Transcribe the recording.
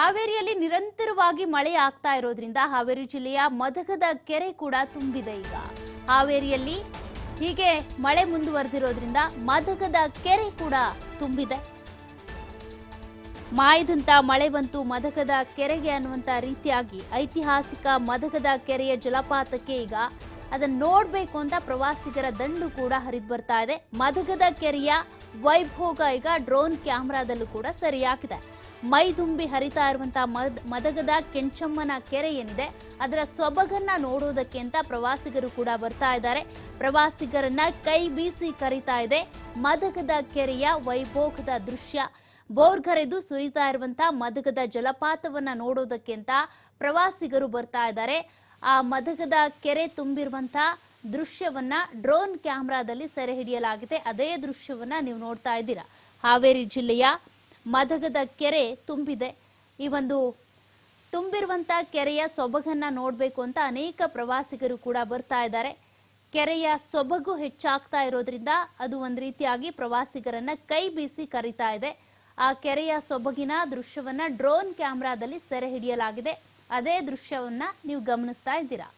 ಹಾವೇರಿಯಲ್ಲಿ ನಿರಂತರವಾಗಿ ಮಳೆ ಆಗ್ತಾ ಇರೋದ್ರಿಂದ ಹಾವೇರಿ ಜಿಲ್ಲೆಯ ಮದಗದ ಕೆರೆ ಕೂಡ ತುಂಬಿದೆ ಈಗ. ಹಾವೇರಿಯಲ್ಲಿ ಹೀಗೆ ಮಳೆ ಮುಂದುವರೆದಿರೋದ್ರಿಂದ ಮದಗದ ಕೆರೆ ಕೂಡ ತುಂಬಿದೆ. ಮಾಯದಂತ ಮಳೆ ಬಂತು ಮದಗದ ಕೆರೆಗೆ ಅನ್ನುವಂತ ರೀತಿಯಾಗಿ ಐತಿಹಾಸಿಕ ಮದಗದ ಕೆರೆಯ ಜಲಪಾತಕ್ಕೆ ಈಗ ಅದನ್ನ ನೋಡಬೇಕು ಅಂತ ಪ್ರವಾಸಿಗರ ದಂಡು ಕೂಡ ಹರಿದು ಬರ್ತಾ ಇದೆ. ಮದಗದ ಕೆರೆಯ ವೈಭೋಗ ಈಗ ಡ್ರೋನ್ ಕ್ಯಾಮ್ರಾದಲ್ಲೂ ಕೂಡ ಸರಿಯಾಗಿದೆ. ಮೈದುಂಬಿ ಹರಿತಾ ಇರುವಂತಹ ಮದ್ ಮದಗದ ಕೆಂಚಮ್ಮನ ಕೆರೆ ಏನಿದೆ, ಅದರ ಸೊಬಗನ್ನ ನೋಡೋದಕ್ಕೆ ಅಂತ ಪ್ರವಾಸಿಗರು ಕೂಡ ಬರ್ತಾ ಇದ್ದಾರೆ. ಪ್ರವಾಸಿಗರನ್ನ ಕೈ ಬೀಸಿ ಕರಿತಾ ಇದೆ ಮದಗದ ಕೆರೆಯ ವೈಭೋಗದ ದೃಶ್ಯ. ಬೋರ್ಗರೆದು ಸುರಿತಾ ಇರುವಂತಹ ಮದಗದ ಜಲಪಾತವನ್ನ ನೋಡೋದಕ್ಕೆ ಅಂತ ಪ್ರವಾಸಿಗರು ಬರ್ತಾ ಇದ್ದಾರೆ. ಆ ಮದಗದ ಕೆರೆ ತುಂಬಿರುವಂತ ದೃಶ್ಯವನ್ನ ಡ್ರೋನ್ ಕ್ಯಾಮ್ರಾದಲ್ಲಿ ಸೆರೆ ಹಿಡಿಯಲಾಗಿದೆ. ಅದೇ ದೃಶ್ಯವನ್ನ ನೀವು ನೋಡ್ತಾ ಇದ್ದೀರಾ. ಹಾವೇರಿ ಜಿಲ್ಲೆಯ ಮದಗದ ಕೆರೆ ತುಂಬಿದೆ. ಈ ಒಂದು ತುಂಬಿರುವಂತ ಕೆರೆಯ ಸೊಬಗನ್ನ ನೋಡಬೇಕು ಅಂತ ಅನೇಕ ಪ್ರವಾಸಿಗರು ಕೂಡ ಬರ್ತಾ ಇದ್ದಾರೆ. ಕೆರೆಯ ಸೊಬಗು ಹೆಚ್ಚಾಗ್ತಾ ಇರೋದ್ರಿಂದ ಅದು ಒಂದು ರೀತಿಯಾಗಿ ಪ್ರವಾಸಿಗರನ್ನ ಕೈ ಬೀಸಿ ಕರಿತಾ ಇದೆ. ಆ ಕೆರೆಯ ಸೊಬಗಿನ ದೃಶ್ಯವನ್ನ ಡ್ರೋನ್ ಕ್ಯಾಮ್ರಾದಲ್ಲಿ ಸೆರೆ ಹಿಡಿಯಲಾಗಿದೆ. ಅದೇ ದೃಶ್ಯವನ್ನ ನೀವು ಗಮನಿಸ್ತಾ ಇದ್ದೀರಾ.